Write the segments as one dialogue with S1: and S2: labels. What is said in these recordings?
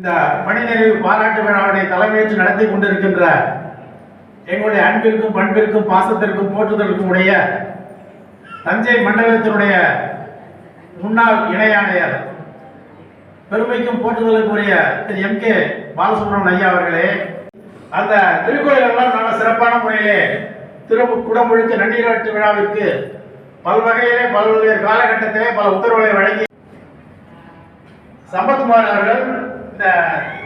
S1: இந்த பணிநிறைவு பாராட்டு விழாவினை தலைமையேற்று நடத்தி கொண்டிருக்கின்ற எங்களுடைய அன்பிற்கும் பண்பிற்கும் பாசத்திற்கும் போற்றுதலுக்கும் உடைய தஞ்சை மண்டலத்தினுடைய முன்னாள் இணை ஆணையர் பெருமைக்கும் போற்றுதலுக்குரிய திரு எம் கே பாலசுப்ரமணியன் ஐயா அவர்களே அந்த திருக்கோயில் எல்லாம் நல்ல சிறப்பான முறையிலே திரும்ப குடமுழுக்கு நன்னீராட்டு விழாவிற்கு பல்வகையிலே பல்வேறு காலகட்டத்திலே பல உத்தரவுகளை வழங்கி சம்பத்குமார் அவர்கள் இந்த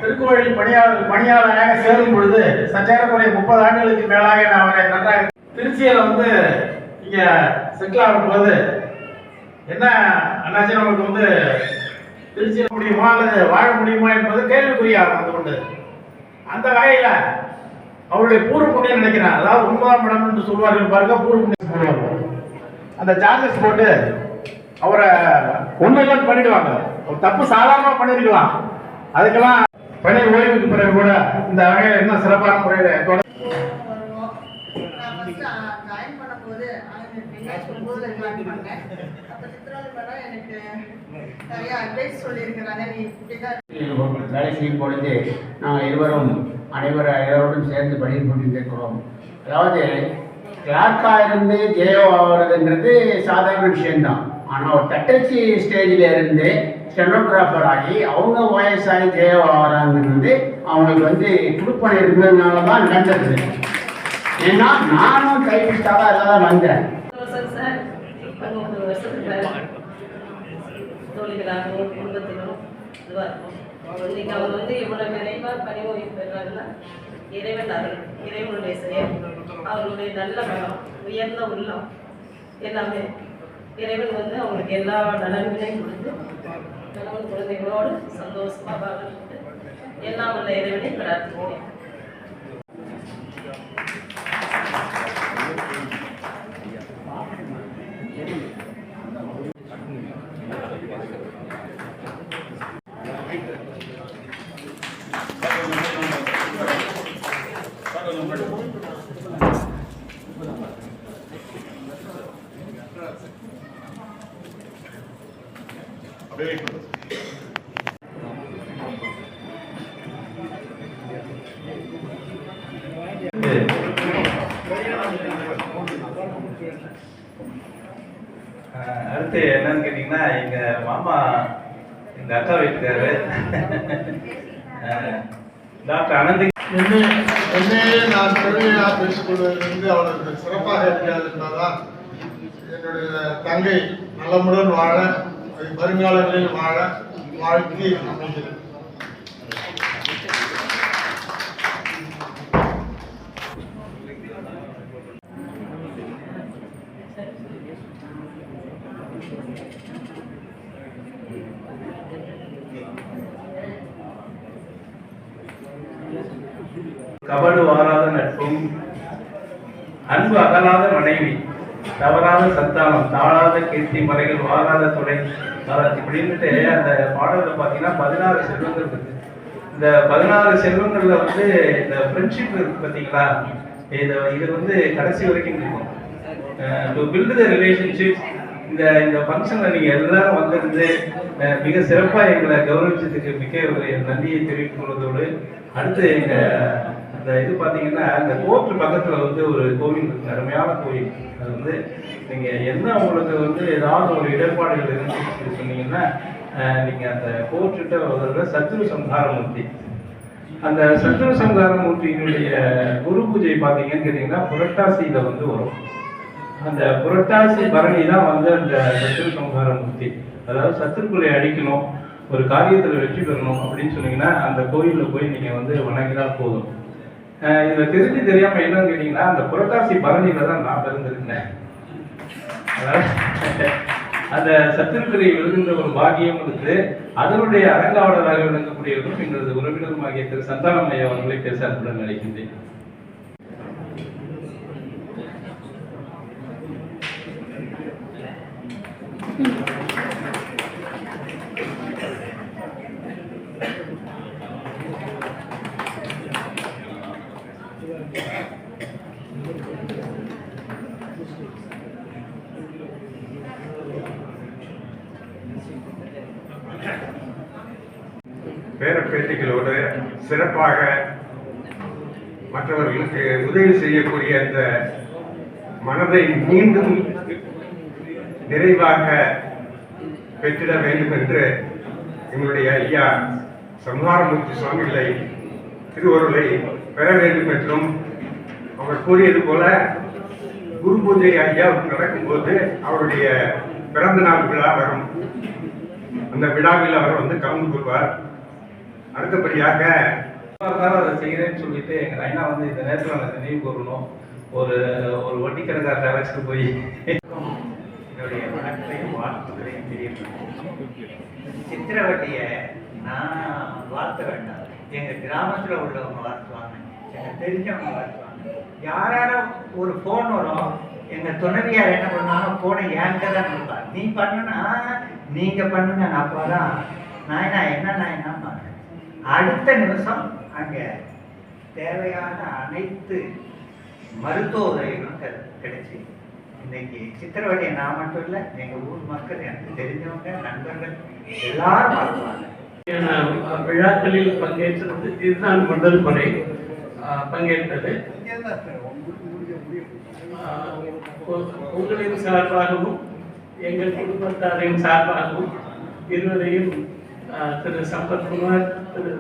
S1: திருக்கோயில் பணியாளர் பணியாளராக சேரும் பொழுது சற்றேறக்குறைய முப்பது ஆண்டுகளுக்கு மேலாக நான் அவரை நன்றாக திருச்சியில் வந்து இங்கே செட்டில் ஆகும் போது என்ன அண்ணாச்சி நமக்கு வந்து திருச்சியில் முடியுமா அல்லது வாழ முடியுமா என்பது கேள்விக்குறியாகும் அது கொண்டு அந்த வகையில் அவருடைய பூர்வ புண்ணியம் நினைக்கிறேன் அதாவது ஒன்பதாம் இடம் என்று சொல்வார்கள் பாருங்க பூர்வ புண்ணியம் அந்த சார்ஜஸ் போட்டு அவரை ஒன்றும் பண்ணிடுவாங்க. ஒரு தப்பு சாதாரணமாக பண்ணிருக்கலாம். அதுக்கெல்லாம் பணி ஓய்வுக்கு பிறகு கூட இந்த வகையில் என்ன சிறப்பான முறையில் தொடர்
S2: வருவோம். பண்ணும்போது, ஒன்பதுல பண்ணேன். சித்ராலி மேடம் எனக்கு நிறைய சொல்லியிருக்கிறாங்க. நீ இப்படிதான்
S3: வேலை செய்யும் பொழுது நாங்கள் இருவரும் அனைவரும் அனைவரோடும் சேர்ந்து பணி கொண்டிருக்கிறோம் அதாவது கிளார்க்காக இருந்து ஜெயோ ஆகிறதுன்றது சாதாரண விஷயம்தான் ஆனால் ஒரு தட்டச்சி ஸ்டேஜில் இருந்து ஸ்டெனோகிராஃபர் ஆகி அவங்க வாய்ஸ் ஆகி ஜேஓ ஆகிறாங்கிறது அவங்களுக்கு வந்து குடுப்பனை இருந்ததுனால தான் நடந்தது. ஏன்னா நானும் டைப்பிஸ்டாக அதில் வந்தேன்.
S4: வருஷம் சார். பதினொன்று வருஷத்துக்கு மேலே தோழிகளாகவும் குடும்பத்திலும் இதுவாக இருக்கும். இன்னைக்கு அவர் வந்து இவ்வளோ நிறைவாக பணிமுறை ஓய்வு பெறாருன்னா இறைவன் அருள் இறைவனுடைய செயல் அவர்களுடைய நல்ல மனம் உயர்ந்த உள்ளம் எல்லாமே இறைவன் வந்து அவங்களுக்கு எல்லா நலன்களையும் கொடுத்து கணவன் குழந்தைகளோடு சந்தோஷமாக வாழ்ந்துட்டு எல்லாம் உள்ள இறைவனை பிரார்த்திக்கிறேன்
S5: Very good.
S6: என்னை என்னையே நான் பெருமையாக பேசிக்கொள்வதிலிருந்து அவளுக்கு சிறப்பாக இருக்கிறது என்பதுதான் என்னுடைய தங்கை நலமுடன் வாழ வருங்காலங்களில் வாழ வாழ்க்கை அமைகிறது
S5: கபடு வாராத நட்பும் அன்பு அகலாத மனைவி தவறாத சத்தானம் தாழாத கீர்த்தி மறைகள் வாராத துணை வராது இப்படின்ட்டு அந்த பாடல்கள் பார்த்தீங்கன்னா பதினாறு செல்வங்கள் இருக்கு. இந்த பதினாறு செல்வங்கள்ல வந்து இந்த ஃப்ரெண்ட்ஷிப் இருக்கு பார்த்தீங்களா இது இது வந்து கடைசி வரைக்கும் இருக்கும். டு பில்டு த ரிலேஷன்ஷிப் இந்த இந்த ஃபங்க்ஷனில் நீங்கள் எல்லாரும் வந்திருந்து அஹ், மிக சிறப்பாக எங்களை கௌரவிச்சதுக்கு மிக ஒரு நன்றியை தெரிவித்துக் கொள்வதோடு அடுத்து எங்கள் அந்த இது பார்த்தீங்கன்னா அந்த கோர்ட்டு பக்கத்தில் வந்து ஒரு கோவில் இருக்கு அருமையான கோவில். அது வந்து நீங்கள் என்ன உங்களுக்கு வந்து ஏதாவது ஒரு இடர்பாடுகள் இருந்துச்சு சொன்னீங்கன்னா நீங்கள் அந்த கோர்ட்டுகிட்ட ஒரு சத்ரு சம்ஹாரமூர்த்தி அந்த சத்ரு சம்ஹாரமூர்த்தியினுடைய குரு பூஜை பார்த்தீங்கன்னு கேட்டிங்கன்னா புரட்டாசியில் வந்து வரும். அந்த புரட்டாசி பரணி தான் வந்து அந்த சத்ரு சம்ஹாரமூர்த்தி அதாவது சத்துருக்குள்ளே அடிக்கணும் ஒரு காரியத்தில் வெற்றி பெறணும் அப்படின்னு சொன்னீங்கன்னா அந்த கோயிலில் போய் நீங்கள் வந்து வணங்கினா போதும். இதுல தெரிஞ்சு தெரியாம என்னன்னு கேட்டீங்கன்னா அந்த புரட்டாசி பரணியில தான் நான் பிறந்திருந்தேன். அந்த சத்துருக்கரை விழுகின்ற ஒரு பாக்கியம் இருந்து அதனுடைய அரங்காவலராக விளங்கக்கூடியவரும் எங்களது உறவினருமாகிய திரு சந்தானமையா அவர்களை பேச அன்புடன் நினைக்கின்றேன்
S7: சிறப்பாக மற்றவர்களுக்கு உதவி செய்யக்கூடிய அந்த மனதை மீண்டும் நிறைவாக பெற்றிட வேண்டும் என்று எங்களுடைய ஐயா சம்ஹாரமூர்த்தி சுவாமிகளை திருவருளை பெற வேண்டும் என்றும் அவர் கூறியது போல குரு பூஜை ஐயா நடக்கும்போது அவருடைய பிறந்த நாள் விழா வரும். அந்த விழாவில் அவர் வந்து கலந்து கொள்வார். அடுத்தபடியாக
S8: அதை செய்கிறேன்னு சொல்லிட்டு எங்கள் நைனா வந்து இந்த நேரத்தில் எனக்கு நினைவு கூறணும் ஒரு ஒரு வட்டி கணக்காரத்தை அழைச்சிட்டு போய்
S9: என்னுடைய வணக்கத்தையும் வாழ்த்துக்களையும் தெரிவிக்கிறேன் சித்திரவட்டியை நான் வாழ்த்த வேண்டாம். எங்க கிராமத்துல உள்ளவங்க வாழ்த்துவாங்க. எனக்கு தெரிஞ்சவங்க வாழ்த்துவாங்க. யாராரும் ஒரு ஃபோன் வரும். எங்க துணைவியார் என்ன பண்ணுவாங்க? ஃபோனை ஏங்க தான் கொடுப்பாங்க நீ பண்ணுனா நீங்க பண்ணுங்க நான் அப்போதான் நாயனா என்ன நாயனா அடுத்த நிமிஷம் அங்கே தேவையான அனைத்து மருத்துவ உதவிகளும் கிடைச்சி. இன்னைக்கு சித்திரவதையை நான் மட்டும் இல்லை எங்கள் ஊர் மக்கள் எனக்கு தெரிஞ்சவங்க நண்பர்கள் எல்லாரும்
S10: பார்க்குவாங்க விழாக்களில் பங்கேற்றது இதுதான் முதல் முறை பங்கேற்றது. உங்களின் சார்பாகவும் எங்கள் குடும்பத்தாரின் சார்பாகவும் இருவரையும் திரு சம்பத்குமார்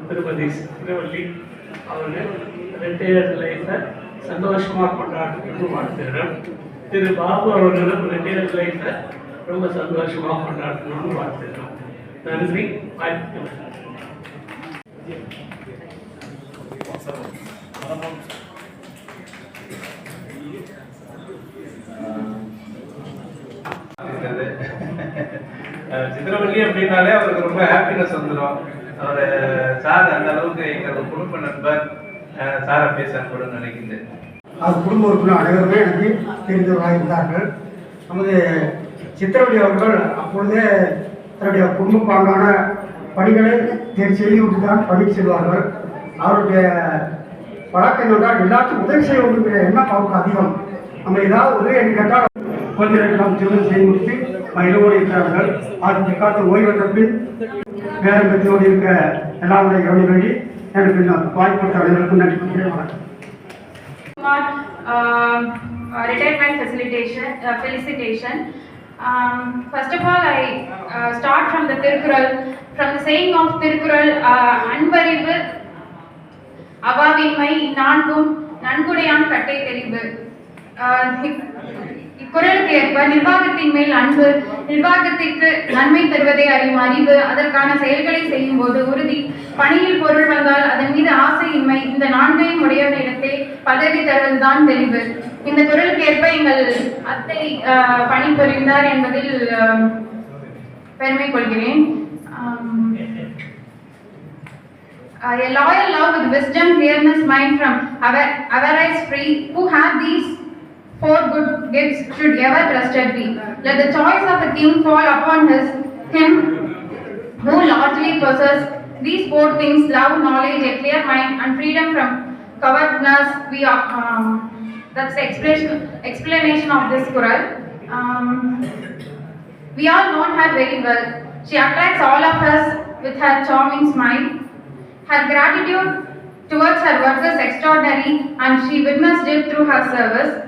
S10: திருமதி திருவள்ளி அவர்கள் ரிட்டையர்ட் லைஃப்பை சந்தோஷமாக கொண்டாடணும்னு வாழ்த்துகிறேன். திரு பாபு அவர்களும் ரிட்டையர்ட் லைஃப்பை ரொம்ப சந்தோஷமாக கொண்டாடணும்னு வாழ்த்துகிறோம். நன்றி. வாழ்த்து
S8: சித்திரவள்ளி அப்படின்னாலே அவருக்கு ரொம்ப ஹாப்பினஸ் வந்துடும் அவர் சார் அந்த அளவுக்கு எங்களோட குடும்ப நண்பர் சாரை பேச கூட நினைக்கின்றேன்.
S11: குடும்ப உறுப்பினர் அனைவருமே எனக்கு தெரிந்தவர்களாக இருந்தார்கள். நமது சித்திரவழி அவர்கள் அப்பொழுதே தன்னுடைய குடும்ப பாங்கான பணிகளை தேர்வு செய்து தான் பணி செல்வார்கள். அவருடைய வழக்கம் என்றால் எல்லாத்துக்கும் உதவி செய்ய வேண்டும் எண்ணம் அவருக்கு அதிகம். நம்ம ஏதாவது உதவி என்று கேட்டால் குழந்தைகளுக்கு நாம் திருமணம் செய்து முடித்து மகிழ்வோடு இருக்கிறார்கள். அதற்கு காத்து ஓய்வு பின் பின் பேரம்பத்தியோடு இருக்க எல்லாருடைய கவனி வேண்டி எனக்கு இந்த வாய்ப்பு அனைவருக்கும் நன்றி கூறுகிறேன். வணக்கம்
S12: um, uh, retirement facilitation, uh, felicitation. Um, first of all, I uh, start from the Tirkural, from the saying of Tirkural, uh, Anbariv அவாவின்மை நான்கும் நன்குடையான் கட்டை தெரிவு குரலுக்கு ஏற்ப நிர்வாகத்தின் மேல் அன்பு நிர்வாகத்திற்கு நன்மை தருவதை அறியும் அறிவு அதற்கான செயல்களை செய்யும் போது உறுதி. பணியில் பொருள் வந்தால் அதன் மீது ஆசையின்மை. இந்த நான்கையும் உடையவனிடத்தே பதவி தருவதுதான் தெளிவு. இந்த குரலுக்கு ஏற்ப எங்கள் அத்தை பணிபுரிந்தார் என்பதில் பெருமை கொள்கிறேன். ஆம், uh, a loyal love with wisdom, clearness, mind from awa- avarice free, who have these four good gifts should ever trusted be. Let the choice of a king fall upon his him who largely possess these four things: love, knowledge, a clear mind, and freedom from covetousness. We are. Um, that's the explanation explanation of this Quran. Um, we all know her very well. She attracts all of us with her charming smile. Her gratitude towards her work is extraordinary and she witnessed it through her service.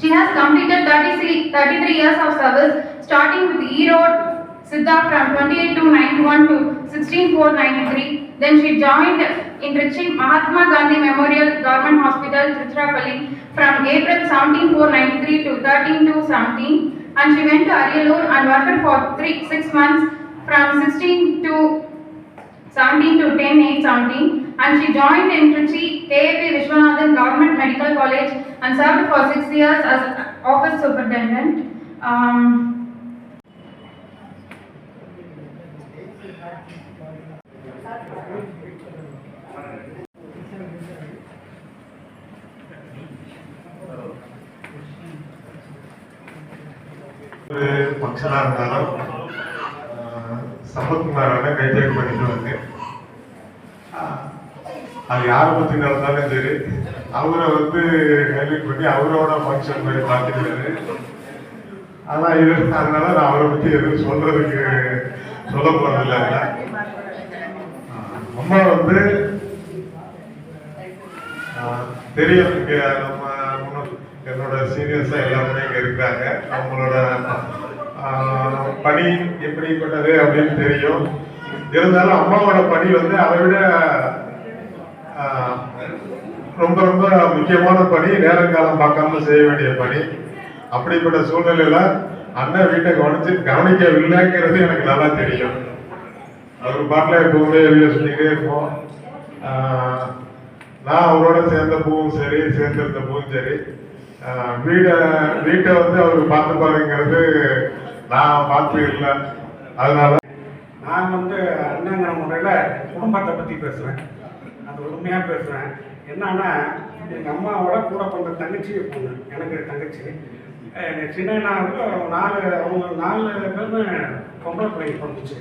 S12: She has completed 33, 33 years of service, starting with Erode Siddha from 28 to 91 to 16 4 93. Then she joined in Trichy Mahatma Gandhi Memorial Government Hospital, Tiruchirappalli from April 17 4 93 to 13 2 17. And she went to Arialur and worked for three, six months from 16 to 17 to 10 8 17 and she joined in Trichy KAP Vishwanathan Government Medical College and served for 6 years as office superintendent. Um,
S13: ஒரு ஃபங்க்ஷனாக இருந்தாலும் சம்பத்குமாரான கைத்தேர்வு பண்ணிட்டு வந்தேன் அது யாரை பற்றி நடந்தாலும் சரி அவரை வந்து ஹைலைட் பண்ணி அவரோட ஃபங்க்ஷன் மாதிரி பார்த்துக்கிறாரு ஆனால் இது அதனால நான் அவரை பற்றி எதுவும் சொல்றதுக்கு சொல்ல போறதில்ல இல்ல அம்மா வந்து தெரியும் இங்கே நம்ம என்னோட சீனியர்ஸாக எல்லாருமே இங்கே இருக்காங்க. அவங்களோட பணி எப்படிப்பட்டது அப்படின்னு தெரியும். இருந்தாலும் அம்மாவோட பணி வந்து அதை விட ரொம்ப ரொம்ப முக்கியமான பணி நேரங்காலம் பார்க்காம செய்ய வேண்டிய பணி. அப்படிப்பட்ட சூழ்நிலையில அண்ணன் வீட்டை கவனிச்சு கவனிக்கவில்லைங்கிறது எனக்கு நல்லா தெரியும். அவர் பாட்டில் எப்பவுமே வெளியே சொல்லிக்கிட்டே இருப்போம். நான் அவரோட சேர்ந்த பூவும் சரி சேர்ந்திருந்த பூவும் சரி வீடை வீட்டை வந்து அவர் பார்த்துப்பாருங்கிறது நான் பார்த்து இல்லை. அதனால
S11: நான் வந்து அண்ணங்கிற முறையில் குடும்பத்தை பற்றி பேசுகிறேன் அது உண்மையாக பேசுகிறேன் என்னன்னா எங்கள் அம்மாவோட கூட பிறந்த தங்கச்சி பொண்ணு எனக்கு தங்கச்சி. எங்கள் சின்னண்ணாவுக்கு நாலு அவங்க நாலு பேருமே பொம்பளை பிள்ளைங்க பிறந்துச்சு.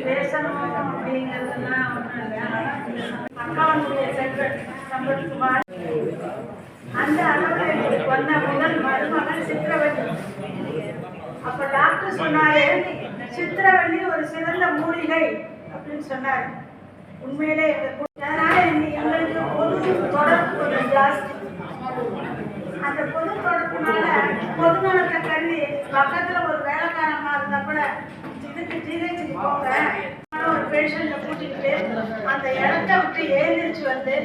S3: பேசணும் அப்படிங்கிறதுலாம் ஒன்றும் அந்த அளவில் வந்த முதல் மருமகன் சித்திரவள்ளி அப்ப டாக்டர் சொன்னாரு சித்திரவள்ளி ஒரு சிறந்த மூலிகை. அப்படின்னு சொன்னார். உண்மையிலே அதனால எங்களுக்கு பொது தொடர்பு கொஞ்சம் ஜாஸ்தி. அந்த பொது தொடர்புனால பொது நலத்தை கருதி பக்கத்துல ஒரு வேலைக்காரமா இருந்தா கூட இதுக்கு ஜிஹெச்சுக்கு போங்க. ஒரு பேஷண்ட்டை கூட்டிக்கிட்டு அந்த இடத்த விட்டு எழுந்திரிச்சு வந்து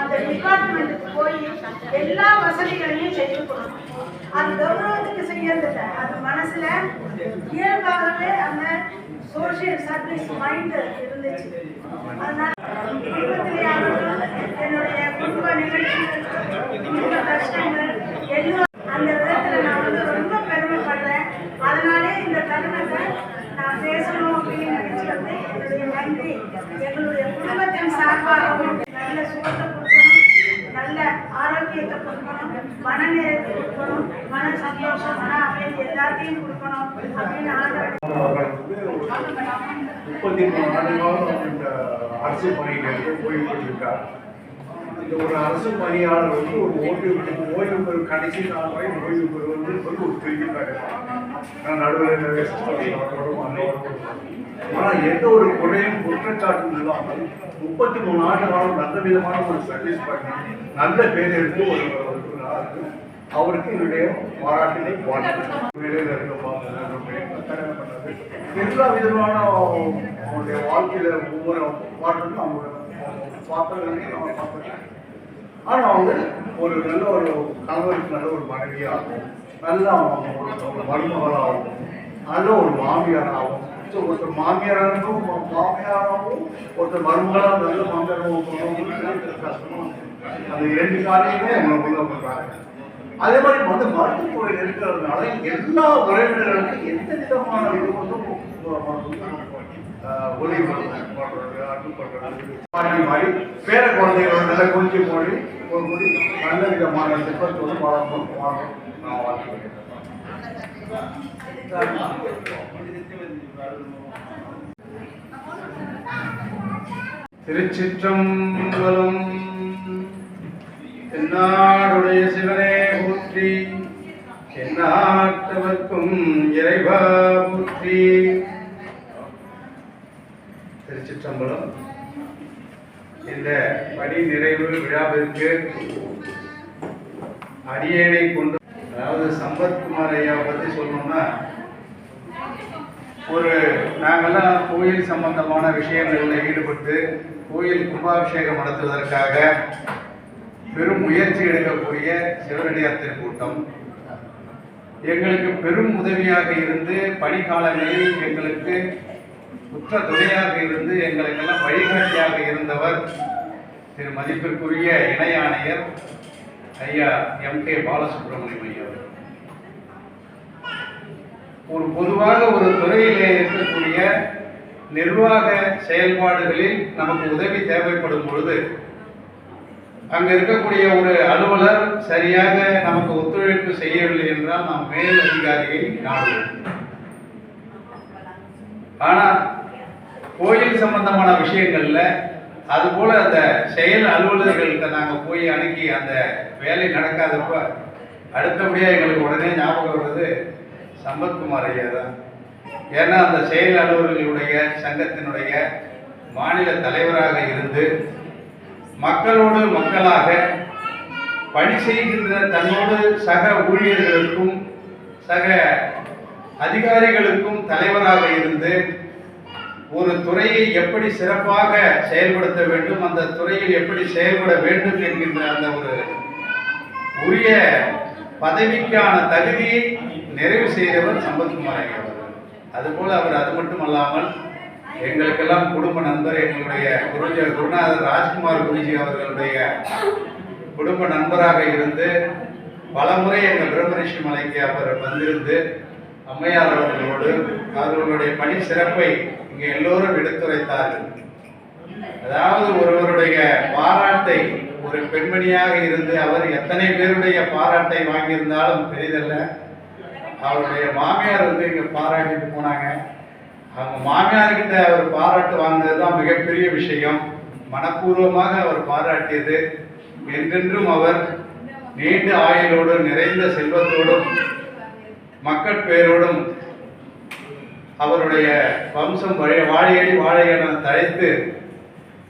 S3: அந்த டிபார்ட்மெண்ட்டுக்கு போய் எல்லா வசதிகளையும் செய்து கொடுக்கணும். அது கௌரவத்துக்கு செய்யறது இல்லை அது மனசுல இயல்பாகவே அந்த சோஷியல் சர்வீஸ் மைண்ட் இருந்துச்சு. அதனால என்னுடைய குடும்ப நிகழ்ச்சிகள் கஷ்டங்கள் எல்லாம் அந்த விதத்துல நான் வந்து ரொம்ப பெருமைப்படுறேன். அதனாலே இந்த தருணத்தை நான் பேசணும் அப்படின்னு நினைச்சு வந்து என்னுடைய நன்றி. எங்களுடைய குடும்பத்தின் சார்பாகவும் நல்ல சுகத்தை கொடுக்கணும் நல்ல ஆரோக்கியத்தை கொடுக்கணும் மன கொடுக்கணும் மன சந்தோஷம் மன அமைதி எல்லாத்தையும் கொடுக்கணும் அப்படின்னு
S13: ஆதரவு முப்பத்தி மூணு ஆண்டுகளும் இந்த அரசு பணியிலிருந்து ஓய்வு பெற்றிருக்கார் இந்த ஒரு அரசு பணியாளர் வந்து ஒரு ஓய்வு பெறு- ஓய்வு பெறும் கடைசி நாள் வரை ஓய்வு பெறுவது வந்து ஒரு பெரிய நான் நடுவில் ஆனால் எந்த ஒரு குறையும் குற்றச்சாட்டும் இல்லாமல் முப்பத்தி மூணு ஆண்டு காலம் நல்ல விதமான ஒரு சர்வீஸ் பண்ணி நல்ல பேர் எடுத்து ஒரு அவருக்கு என்னுடைய பாராட்டினை வாழ்க்கை வேலையில் இருக்க எல்லா விதமான அவங்களுடைய வாழ்க்கையில ஒவ்வொரு பாட்டுக்கும் அவங்களோட பார்த்தவர்களையும் நம்ம பார்த்துருக்கேன் ஆனால் அவங்க ஒரு நல்ல ஒரு கணவருக்கு நல்ல ஒரு மனைவியாகும் நல்ல அவங்க ஒரு ஒரு நல்ல ஒரு மாமியாராகும் ஸோ ஒருத்தர் மாமியாராகவும் மாமியாராகவும் ஒருத்தர் மருமகளாக நல்ல மாமியாராகவும் கஷ்டமாக அது ரெண்டு காரியமே அவங்க உள்ள பண்ணுறாங்க அதே மாதிரி வந்து மருத்துவத்துறையில் இருக்கிறதுனால எல்லா உறவினர்களுக்கும் எந்த விதமான இது வந்து ஆஹ், பண்றது அன்பு பண்றது மாறி பேர குழந்தைகளோட நல்ல கொஞ்சி மொழி ஒரு மொழி நல்ல விதமான சிற்பத்தோடு வளர்க்கணும் வாழணும் நான் வாழ்க்கை
S8: திருச்சிற்றம்பலம் என்னாடுடைய சிவனே போற்றி என்னாட்டவர்க்கும் இறைவா போற்றி திருச்சிற்றம்பலம். இந்த பணி நிறைவு விழாவிற்கு அடியேனை கொண்டு அதாவது சம்பத்குமார் ஐயாவை பற்றி சொல்லணும்னா ஒரு நாங்கெல்லாம் கோயில் சம்பந்தமான விஷயங்களில் ஈடுபட்டு கோயில் கும்பாபிஷேகம் நடத்துவதற்காக பெரும் முயற்சி எடுக்கக்கூடிய சிவனடியார் திருக்கூட்டம் எங்களுக்கு பெரும் உதவியாக இருந்து பணிக்காலங்களில் எங்களுக்கு உற்ற துணையாக இருந்து எங்களுக்கெல்லாம் வழிகாட்டியாக இருந்தவர் திரு மதிப்பிற்குரிய இணை ஆணையர் ஐயா எம் கே பாலசுப்ரமணியம் ஐயா ஒரு பொதுவாக ஒரு துறையிலே இருக்கக்கூடிய நிர்வாக செயல்பாடுகளில் நமக்கு உதவி தேவைப்படும் பொழுது அங்க இருக்கக்கூடிய ஒரு அலுவலர் சரியாக நமக்கு ஒத்துழைப்பு செய்யவில்லை என்றால் நாம் மேல் அதிகாரியை நாடுவோம். ஆனா கோயில் சம்பந்தமான விஷயங்கள்ல அதுபோல் அந்த செயல் அலுவலர்கள்ட்ட நாங்க போய் அணுகி அந்த வேலை நடக்காதப்ப அடுத்தபடியா எங்களுக்கு உடனே ஞாபகம் வருது சம்பத்குமார் ஐயா தான். ஏன்னா அந்த செயல் அலுவலர்களுடைய சங்கத்தினுடைய மாநில தலைவராக இருந்து மக்களோடு மக்களாக பணி செய்கின்ற தன்னோடு சக ஊழியர்களுக்கும் சக அதிகாரிகளுக்கும் தலைவராக இருந்து ஒரு துறையை எப்படி சிறப்பாக செயல்படுத்த வேண்டும் அந்த துறையில் எப்படி செயல்பட வேண்டும் என்கின்ற அந்த ஒரு உரிய பதவிக்கான தகுதியை நிறைவு செய்தவர் சம்பத்குமார் ஐயா அவர்கள். அதுபோல் அவர் அது மட்டுமல்லாமல் எங்களுக்கெல்லாம் குடும்ப நண்பர் எங்களுடைய குருஜி குருநாதர் ராஜ்குமார் குருஜி அவர்களுடைய குடும்ப நண்பராக இருந்து பலமுறை எங்கள் பிரம்மரிஷி மலைக்கு அவர் வந்திருந்து அம்மையார் அவர்களோடு அவர்களுடைய பணி சிறப்பை இங்கே எல்லோரும் எடுத்துரைத்தார்கள். அதாவது ஒருவருடைய பாராட்டை ஒரு பெண்மணியாக இருந்து அவர் எத்தனை பேருடைய பாராட்டை வாங்கியிருந்தாலும் பெரிதல்ல. அவருடைய மாமியார் வந்து இங்கே பாராட்டிட்டு போனாங்க. அவங்க மாமியார்கிட்ட அவர் பாராட்டு வாங்கினது தான் மிகப்பெரிய விஷயம். மனப்பூர்வமாக அவர் பாராட்டியது. என்றென்றும் அவர் நீண்ட ஆயுளோடு நிறைந்த செல்வத்தோடும் மக்கள் பெயரோடும் அவருடைய வம்சம் வழி வாழையடி வாழை என தழைத்து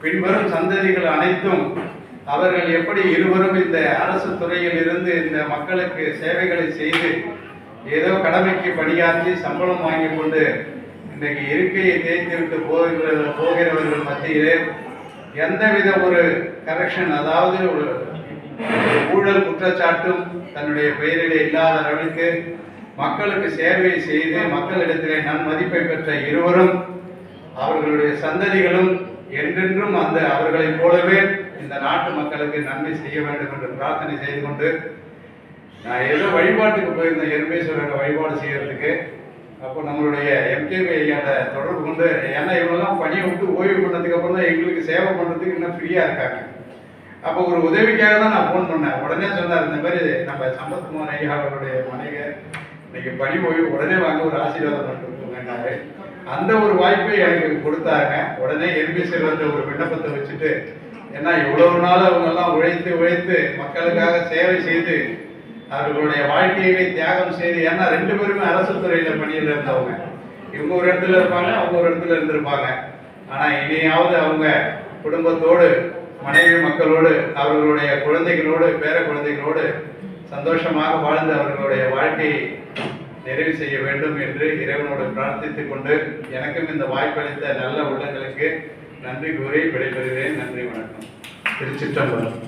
S8: பின்வரும் சந்ததிகள் அனைத்தும் அவர்கள் எப்படி இருவரும் இந்த அரசு துறையில் இருந்து இந்த மக்களுக்கு சேவைகளை செய்து ஏதோ கடமைக்கு பணியாற்றி சம்பளம் வாங்கி கொண்டு இன்றைக்கு இருக்கையை தேய்த்துவிட்டு போகிற போகிறவர்கள் மத்தியிலே எந்தவித ஒரு கரெக்ஷன் அதாவது ஒரு ஊழல் குற்றச்சாட்டும் தன்னுடைய பெயரிலே இல்லாத அளவுக்கு மக்களுக்கு சேவை செய்து மக்களிடத்திலே நன்மதிப்பை பெற்ற இருவரும் அவர்களுடைய சந்ததிகளும் என்றென்றும் அந்த அவர்களைப் போலவே இந்த நாட்டு மக்களுக்கு நன்மை செய்ய வேண்டும் என்று பிரார்த்தனை செய்து கொண்டு நான் ஏதோ வழிபாட்டுக்கு போயிருந்தேன். எருமேஸ்வரர் வழிபாடு செய்யறதுக்கு. அப்போ நம்மளுடைய எம்கேபி ஐயாட்ட தொடர்பு கொண்டு ஏன்னா இவங்கெல்லாம் பணியை விட்டு ஓய்வு பண்ணதுக்கு அப்புறம் தான் எங்களுக்கு சேவை பண்ணுறதுக்கு இன்னும் ஃப்ரீயாக இருக்காங்க. அப்போ ஒரு உதவிக்காக தான் நான் ஃபோன் பண்ணேன். உடனே சொன்னார் இந்த மாதிரி நம்ம சம்பத்குமார் ஐயா அவருடைய மனைவி இன்னைக்கு பணி ஓய்வு உடனே வாங்க ஒரு ஆசீர்வாதம் பண்ணிட்டு அந்த ஒரு வாய்ப்பை எனக்கு கொடுத்தாங்க உடனே எம்பிசியில் வந்து ஒரு விண்ணப்பத்தை வச்சுட்டு ஏன்னா இவ்வளவு நாள் அவங்க எல்லாம் உழைத்து உழைத்து மக்களுக்காக சேவை செய்து அவர்களுடைய வாழ்க்கையவே தியாகம் செய்து ஏன்னா ரெண்டு பேருமே அரசு துறையில பணியில் இருந்தவங்க. இவங்க ஒரு இடத்துல இருப்பாங்க அவங்க ஒரு இடத்துல இருந்திருப்பாங்க. ஆனா இனியாவது அவங்க குடும்பத்தோடு மனைவி மக்களோடு அவர்களுடைய குழந்தைகளோடு பேர குழந்தைகளோடு சந்தோஷமாக வாழ்ந்து அவர்களுடைய வாழ்க்கையை நிறைவு செய்ய வேண்டும் என்று இறைவனோடு பிரார்த்தித்துக் கொண்டு எனக்கும் இந்த வாய்ப்பளித்த நல்ல உள்ளங்களுக்கு நன்றி கூறி விடைபெறுகிறேன். நன்றி வணக்கம். திருச்சிற்றம்பலம்.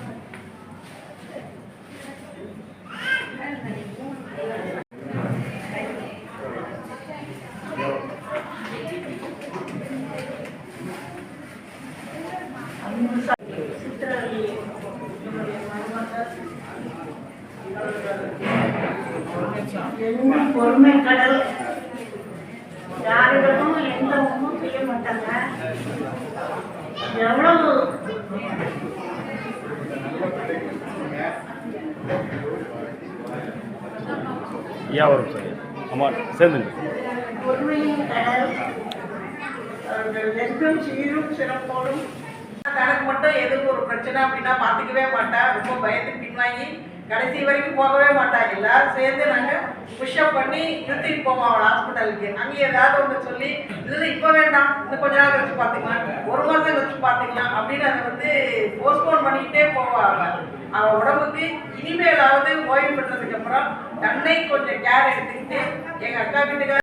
S3: என்ன பொறுமை கடல் யாரிடமும் எந்த ஒன்றும் செய்ய மாட்டாங்க எவ்வளவு
S14: வியாபாரம் சார் ஆமாம் சேர்ந்துங்க
S3: சீரும்
S15: தனக்கு மட்டும் எதுக்கு ஒரு பிரச்சனை அப்படின்னா பார்த்துக்கவே மாட்டேன் ரொம்ப பயந்து பின்வாங்கி கடைசி வரைக்கும் போகவே மாட்டாங்க எல்லாரும் சேர்ந்து நாங்கள் புஷ்அப் பண்ணி இழுத்துட்டு போவோம் அவள் ஹாஸ்பிட்டலுக்கு அங்கே ஏதாவது ஒன்று சொல்லி இதில் இப்போ வேண்டாம் இன்னும் கொஞ்ச நாள் கழிச்சு பார்த்துக்கலாம் ஒரு மாதம் கழிச்சு பார்த்துக்கலாம் அப்படின்னு அதை வந்து போஸ்ட்போன் பண்ணிக்கிட்டே போவாங்க அவள் உடம்புக்கு இனிமேலாவது ஓய்வு பெற்றதுக்கு அப்புறம் தன்னை கொஞ்சம் கேர் எடுத்துக்கிட்டு எங்கள் அக்கா வீட்டுக்காரர்